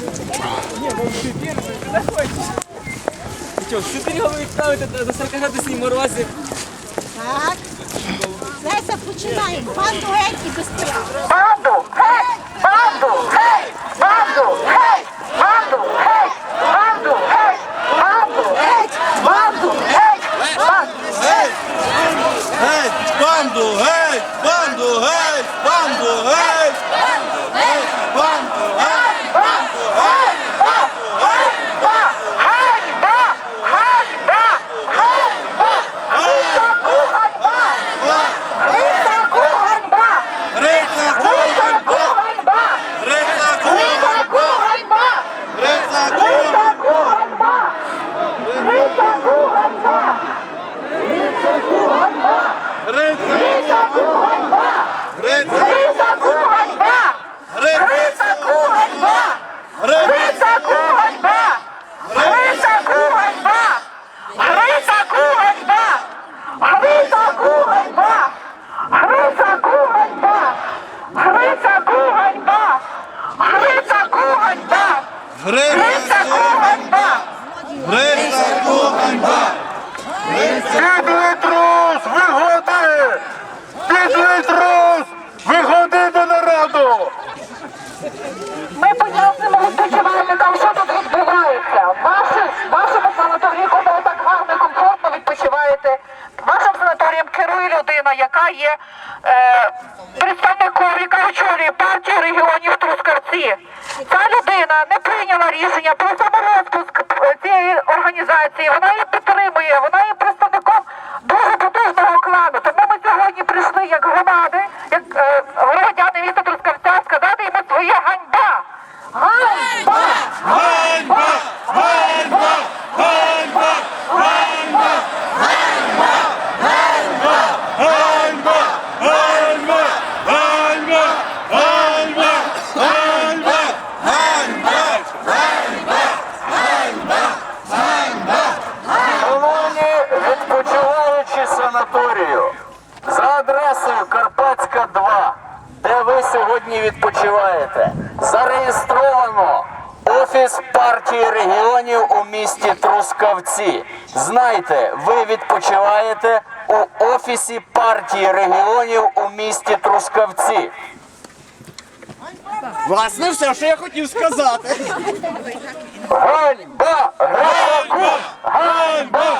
Не, ну ты первый, ты находишь. Ты что, за 40 градусів морози? Так. Зараз починаємо. Пан дуель і без порядку. ¡Revolución! Яка є е, представником, яка очолює партію регіонів Трускавці. Ця людина не прийняла рішення про саморозпуск е, цієї організації. Вона її підтримує, вона є представником дуже потужного клану. Тому ми сьогодні прийшли як громади, як е, громадяни міста Трускавця, сказати йому своє. Ганьба! Ганьба, ганьба, відпочиваючі санаторію, за адресою Карпатська 2, де ви сьогодні відпочиваєте, зареєстровано Офіс партії регіонів у місті Трускавці. Знайте, ви відпочиваєте у Офісі партії регіонів у місті Трускавці. Власне, все, що я хотів сказати. Ганьба! Ганьба!